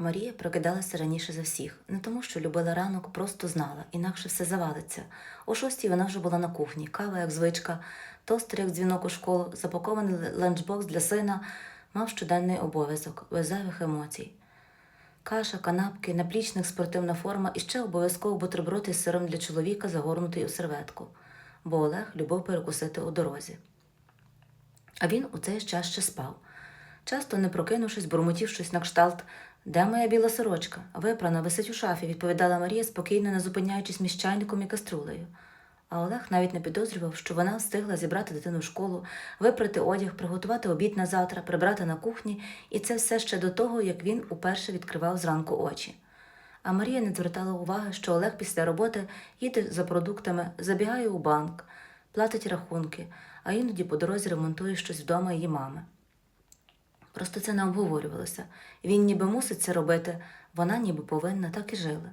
Марія прокидалася раніше за всіх, не тому, що любила ранок, просто знала, інакше все завалиться. О шостій вона вже була на кухні, кава, як звичка, тостер, як дзвінок у школу, запакований ланчбокс для сина, мав щоденний обов'язок, без емоцій. Каша, канапки, наплічник, спортивна форма і ще обов'язково бутерброд із сиром для чоловіка, загорнутий у серветку, бо Олег любив перекусити у дорозі. А він у цей час ще спав. Часто, не прокинувшись, бурмотів щось на кшталт Де моя біла сорочка? Випрана, висить у шафі, відповідала Марія, спокійно не зупиняючись між чайником і каструлею. А Олег навіть не підозрював, що вона встигла зібрати дитину в школу, випрати одяг, приготувати обід на завтра, прибрати на кухні, і це все ще до того, як він уперше відкривав зранку очі. А Марія не звертала уваги, що Олег після роботи їде за продуктами, забігає у банк, платить рахунки, а іноді по дорозі ремонтує щось вдома її мами. Просто це не обговорювалося. Він ніби мусить це робити, вона ніби повинна, так і жили.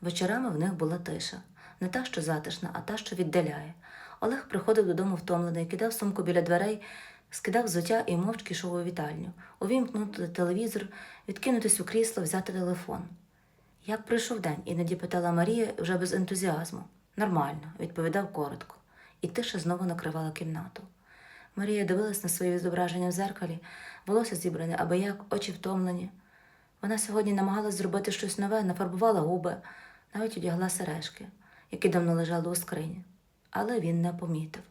Вечорами в них була тиша. Не та, що затишна, а та, що віддаляє. Олег приходив додому втомлений, кидав сумку біля дверей, скидав взуття і мовчки йшов у вітальню, увімкнути телевізор, відкинутись у крісло, взяти телефон. Як пройшов день? іноді питала Марія вже без ентузіазму. Нормально, відповідав коротко, і тиша знову накривала кімнату. Марія дивилась на своє зображення в зеркалі, волосся зібране аби як, очі втомлені. Вона сьогодні намагалась зробити щось нове, нафарбувала губи, навіть одягла сережки, які давно лежали у скрині. Але він не помітив.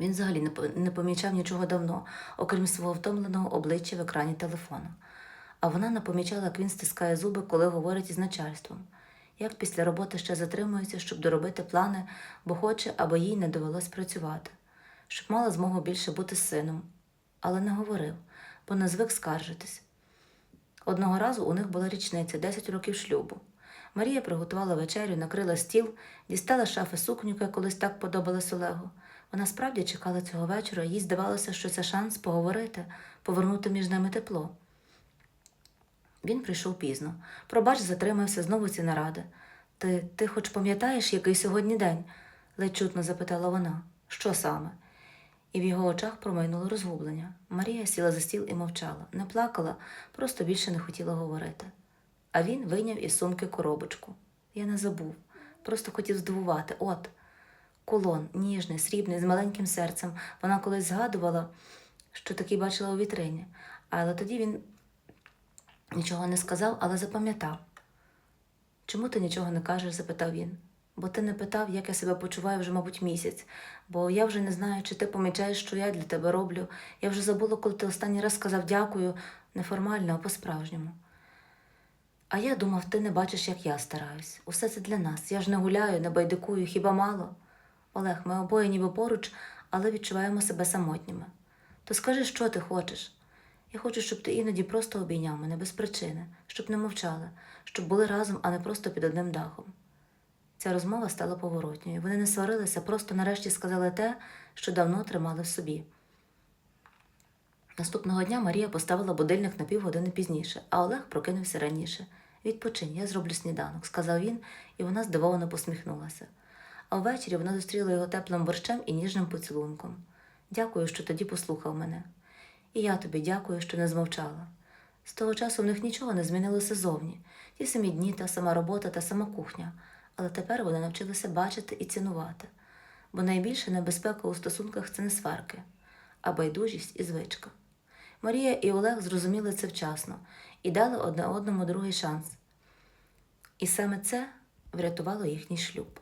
Він взагалі не помічав нічого давно, окрім свого втомленого обличчя в екрані телефону. А вона не помічала, як він стискає зуби, коли говорить із начальством, як після роботи ще затримується, щоб доробити плани, бо хоче, аби їй не довелось працювати, щоб мала змогу більше бути сином. Але не говорив, бо не звик скаржитись. Одного разу у них була річниця 10 років шлюбу. Марія приготувала вечерю, накрила стіл, дістала шафи сукню, яка колись так подобалась Олегу. Вона справді чекала цього вечора, їй здавалося, що це шанс поговорити, повернути між ними тепло. Він прийшов пізно. Пробач, затримався, знову ці наради. Ти, ти хоч пам'ятаєш, який сьогодні день? ледь чутно запитала вона. Що саме? І в його очах промайнуло розгублення. Марія сіла за стіл і мовчала, не плакала, просто більше не хотіла говорити. А він вийняв із сумки коробочку. Я не забув, просто хотів здивувати. От, кулон, ніжний, срібний, з маленьким серцем. Вона колись згадувала, що такий бачила у вітрині. Але тоді він нічого не сказав, але запам'ятав. Чому ти нічого не кажеш? запитав він. Бо ти не питав, як я себе почуваю вже, мабуть, місяць, бо я вже не знаю, чи ти помічаєш, що я для тебе роблю. Я вже забула, коли ти останній раз сказав дякую, неформально, а по-справжньому. А я думав, ти не бачиш, як я стараюсь. Усе це для нас. Я ж не гуляю, не байдикую, хіба мало? Олег, ми обоє ніби поруч, але відчуваємо себе самотніми. То скажи, що ти хочеш? Я хочу, щоб ти іноді просто обійняв мене без причини, щоб не мовчали, щоб були разом, а не просто під одним дахом. Ця розмова стала поворотньою. Вони не сварилися, просто нарешті сказали те, що давно тримали в собі. Наступного дня Марія поставила будильник на півгодини пізніше, а Олег прокинувся раніше. Відпочинь, я зроблю сніданок, сказав він, і вона здивовано посміхнулася. А ввечері вона зустріла його теплим борщем і ніжним поцілунком. Дякую, що тоді послухав мене. І я тобі дякую, що не змовчала. З того часу в них нічого не змінилося зовні. Ті самі дні, та сама робота та сама кухня. Але тепер вони навчилися бачити і цінувати. Бо найбільша небезпека у стосунках це не сварки, а байдужість і звичка. Марія і Олег зрозуміли це вчасно і дали одне одному другий шанс. І саме це врятувало їхній шлюб.